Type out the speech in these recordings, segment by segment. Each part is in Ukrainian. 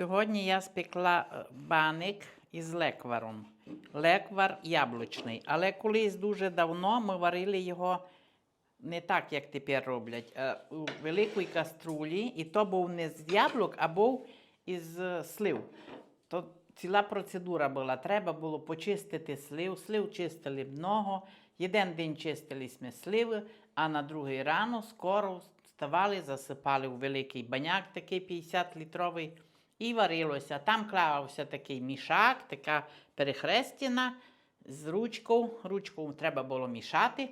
Сьогодні я спекла е, баник із лекваром. Леквар яблучний. Але колись дуже давно ми варили його не так, як тепер роблять, а у великій каструлі. І то був не з яблук, а був із е, слив. То ціла процедура була. Треба було почистити слив. Слив чистили много. Один день чистили ми сливи, а на другий рано скоро вставали, засипали у великий баняк, такий 50-літровий, і варилося. Там клався такий мішак, така перехрестина з ручкою. Ручкою треба було мішати.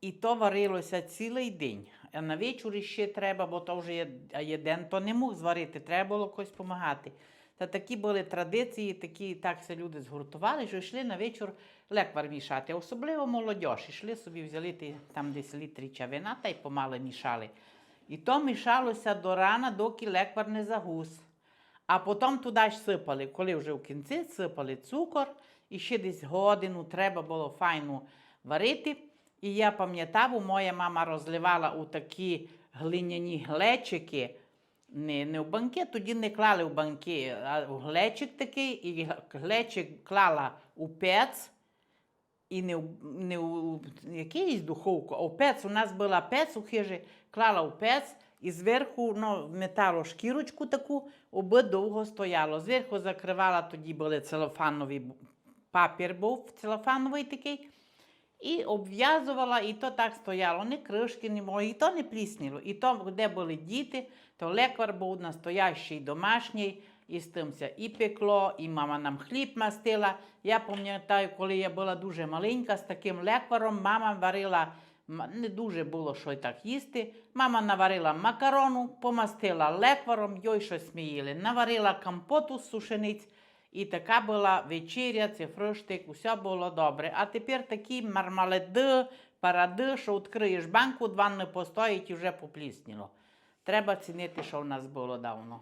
І то варилося цілий день. А на вечорі ще треба, бо то вже є, єден то не мог зварити, треба було когось допомагати. Та такі були традиції, такі так се люди згуртували, що йшли на вечір леквар мішати. Особливо молодь. Йшли собі взяли там десь літрі чавина та й помало мішали. І то мішалося до рана, доки леквар не загус. А потім туди ж сипали, коли вже в кінці сипали цукор, і ще десь годину треба було файно варити. І я пам'ятав, моя мама розливала у такі глиняні глечики, не, не в банки, тоді не клали в банки, а в глечик такий, і глечик клала у пець, і не, в- не у якийсь духовку, а в пець. У нас була пець у хижі, клала в пець, і зверху ну, метало шкірочку таку, оби довго стояло. Зверху закривала, тоді були целофанові, папір був целофановий такий. І обв'язувала, і то так стояло, ні кришки, ні мої, і то не плісніло. І то, де були діти, то лекар був настоящий домашній, і з тимся і пекло, і мама нам хліб мастила. Я пам'ятаю, коли я була дуже маленька, з таким лекаром мама варила, не дуже було що так їсти. Мама наварила макарону, помастила лекваром, йой щось ми їли. Наварила компоту з сушениць. І така була вечеря, це фруштик, усе було добре. А тепер такі мармалади, паради, що відкриєш банку, два не постоїть і вже поплісніло. Треба цінити, що в нас було давно.